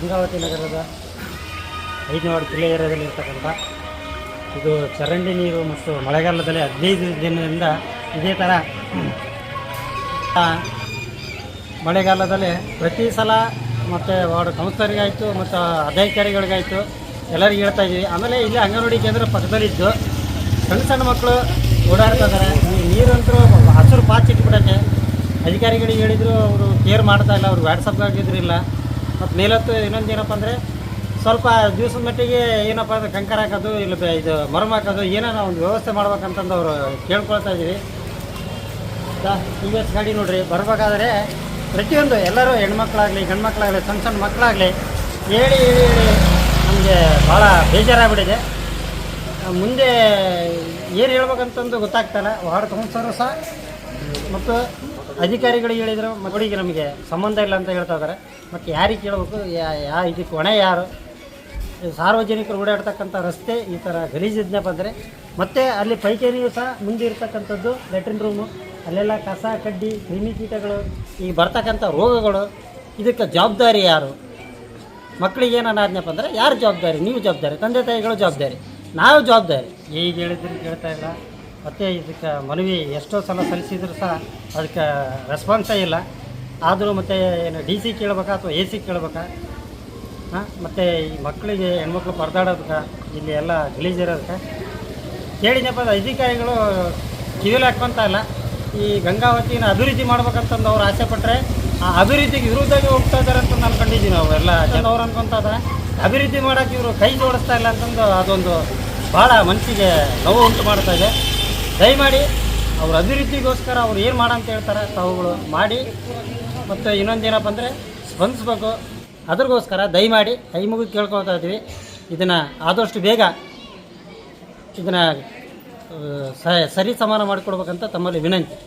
ಗಂಗಾವತಿ ನಗರದ ಐದನೇ ವಾರ್ಡ್ ಇರ್ತಕ್ಕಂಥ ಇದು ಚರಂಡಿ ನೀರು ಮತ್ತು ಮಳೆಗಾಲದಲ್ಲಿ ಹದಿನೈದು ದಿನದಿಂದ ಇದೇ ಥರ ಮಳೆಗಾಲದಲ್ಲಿ ಪ್ರತಿ ಸಲ ಮತ್ತು ವಾರ್ಡ್ ಕೌನ್ಸಿಲರ್ಗಾಯಿತು, ಮತ್ತು ಅಧಿಕಾರಿಗಳಿಗಾಯಿತು, ಎಲ್ಲರಿಗೂ ಹೇಳ್ತಾ ಇದ್ದೀವಿ. ಆಮೇಲೆ ಇಲ್ಲಿ ಅಂಗನವಾಡಿ ಕೇಂದ್ರ ಪಕ್ಕದಲ್ಲಿದ್ದು ಸಣ್ಣ ಸಣ್ಣ ಮಕ್ಕಳು ಓಡಾಡ್ತಾ ಇದ್ದಾರೆ. ನೀರಂತರೂ ಹಸಿರು ಪಾಚಿ ಇಟ್ಬಿಡಕ್ಕೆ ಅಧಿಕಾರಿಗಳಿಗೆ ಹೇಳಿದ್ರು, ಅವರು ಕೇರ್ ಮಾಡ್ತಾ ಇಲ್ಲ ಅವ್ರು ವಾಟ್ಸಪ್ಗೆ ಹಾಕಿದ್ರಿಲ್ಲ. ಮತ್ತು ಮೇಲತ್ತು ಇನ್ನೊಂದು ಏನಪ್ಪ ಅಂದರೆ ಸ್ವಲ್ಪ ದಿವಸದ ಮಟ್ಟಿಗೆ ಏನಪ್ಪ ಅಂದರೆ ಕಂಕರ ಹಾಕೋದು, ಇಲ್ಲ ಇದು ಮರಮ್ ಹಾಕೋದು ಒಂದು ವ್ಯವಸ್ಥೆ ಮಾಡ್ಬೇಕಂತಂದು ಅವರು ಕೇಳ್ಕೊಳ್ತಾ ಇದ್ದೀವಿ ಟಿ ವಿ ಎಸ್ ಗಾಡಿ ನೋಡಿರಿ, ಬರ್ಬೇಕಾದ್ರೆ ಪ್ರತಿಯೊಂದು ಎಲ್ಲರೂ ಹೆಣ್ಮಕ್ಳಾಗಲಿ, ಗಂಡ್ಮಕ್ಳಾಗಲಿ, ಸಣ್ಣ ಸಣ್ಣ ಮಕ್ಕಳಾಗಲಿ ಹೇಳಿ ಹೇಳಿ ಹೇಳಿ ನಮಗೆ ಭಾಳ ಬೇಜಾರಾಗ್ಬಿಟ್ಟಿದೆ. ಮುಂದೆ ಏನು ಹೇಳ್ಬೇಕಂತಂದು ಗೊತ್ತಾಗ್ತಾಯಿಲ್ಲ. ವಾರ್ಡ್ ಕೌನ್ಸಿಲರು ಸಹ ಮತ್ತು ಅಧಿಕಾರಿಗಳು ಹೇಳಿದರು ಮಕ್ಕಳಿಗೆ ನಮಗೆ ಸಂಬಂಧ ಇಲ್ಲ ಅಂತ ಹೇಳ್ತಾ ಇದ್ದಾರೆ. ಮತ್ತು ಯಾರಿಗೆ ಕೇಳಬೇಕು, ಯಾ ಯಾ, ಇದಕ್ಕೆ ಹೊಣೆ ಯಾರು? ಸಾರ್ವಜನಿಕರು ಓಡಾಡ್ತಕ್ಕಂಥ ರಸ್ತೆ, ಈ ಥರ ಗಲೀಜಿದ್ನಪ್ಪ ಅಂದರೆ ಮತ್ತು ಅಲ್ಲಿ ಪೈಖಾನಿಯು ಸಹ ಮುಂದೆ ಇರ್ತಕ್ಕಂಥದ್ದು, ಲೆಟ್ರಿನ್ ರೂಮು. ಅಲ್ಲೆಲ್ಲ ಕಸ, ಕಡ್ಡಿ ಕ್ರಿಮಿಕೀಟಗಳು ಈಗ ಬರ್ತಕ್ಕಂಥ ರೋಗಗಳು, ಇದಕ್ಕೆ ಜವಾಬ್ದಾರಿ ಯಾರು? ಮಕ್ಕಳಿಗೆ ಏನನ್ನ ಅನಾಜ್ಞಪ್ಪ ಅಂದರೆ, ಯಾರು ಜವಾಬ್ದಾರಿ? ನೀವು ಜವಾಬ್ದಾರಿ, ತಂದೆ ತಾಯಿಗಳು ಜವಾಬ್ದಾರಿ, ನಾವು ಜವಾಬ್ದಾರಿ. ಈಗ ಹೇಳಿದ್ರೆ ಕೇಳ್ತಾ ಇಲ್ಲ. ಮತ್ತು ಇದಕ್ಕೆ ಮನವಿ ಎಷ್ಟೋ ಸಲ ಸಲ್ಲಿಸಿದ್ರು ಸಹ ಅದಕ್ಕೆ ರೆಸ್ಪಾನ್ಸೇ ಇಲ್ಲ. ಆದರೂ ಮತ್ತೆ ಏನು ಡಿ ಸಿ ಕೇಳ್ಬೇಕಾ ಅಥವಾ ಎ ಸಿ ಕೇಳ್ಬೇಕಾ? ಹಾಂ, ಮತ್ತು ಈ ಮಕ್ಕಳಿಗೆ ಹೆಣ್ಮಕ್ಳು ಪರದಾಡೋದಕ್ಕೆ, ಇಲ್ಲಿ ಎಲ್ಲ ಗಲೀಜಿರೋದಕ್ಕೆ ಕೇಳಿದಪ್ಪ ಅಧಿಕಾರಿಗಳು ಕಿವಿಲಿ ಹಾಕ್ಕೊಂತ ಇಲ್ಲ. ಈ ಗಂಗಾವತಿನ ಅಭಿವೃದ್ಧಿ ಮಾಡ್ಬೇಕಂತಂದು ಅವ್ರು ಆಸೆ ಪಟ್ಟರೆ ಆ ಅಭಿವೃದ್ಧಿಗೆ ವಿರುದ್ಧವಾಗಿ ಹೋಗ್ತಾ ಇದ್ದಾರೆ ಅಂತ ನಾನು ನಾವು ಎಲ್ಲ ಅವ್ರು ಅನ್ಕೊಂತಾದ್ರೆ ಅಭಿವೃದ್ಧಿ ಮಾಡೋಕೆ ಇವರು ಕೈ ಜೋಡಿಸ್ತಾ ಇಲ್ಲ ಅಂತಂದು ಅದೊಂದು ಭಾಳ ಮನಸ್ಸಿಗೆ ನೋವು ಉಂಟು ಮಾಡ್ತಾ ಇದೆ. ದಯಮಾಡಿ ಅವ್ರ ಅಭಿವೃದ್ಧಿಗೋಸ್ಕರ ಅವ್ರು ಏನು ಮಾಡಂತ ಹೇಳ್ತಾರೆ ತಾವುಗಳು ಮಾಡಿ. ಮತ್ತು ಇನ್ನೊಂದು ಏನಪ್ಪ ಅಂದರೆ ಸ್ಪಂದಿಸ್ಬೇಕು ಅದ್ರಗೋಸ್ಕರ ದಯಮಾಡಿ ಕೈ ಮುಗಿದು ಕೇಳ್ಕೊಳ್ತಾ ಇದ್ದೀವಿ ಇದನ್ನು ಆದಷ್ಟು ಬೇಗ ಇದನ್ನು ಸರಿ ಸಮಾನ ಮಾಡಿಕೊಡ್ಬೇಕಂತ ತಮ್ಮಲ್ಲಿ ವಿನಂತಿ.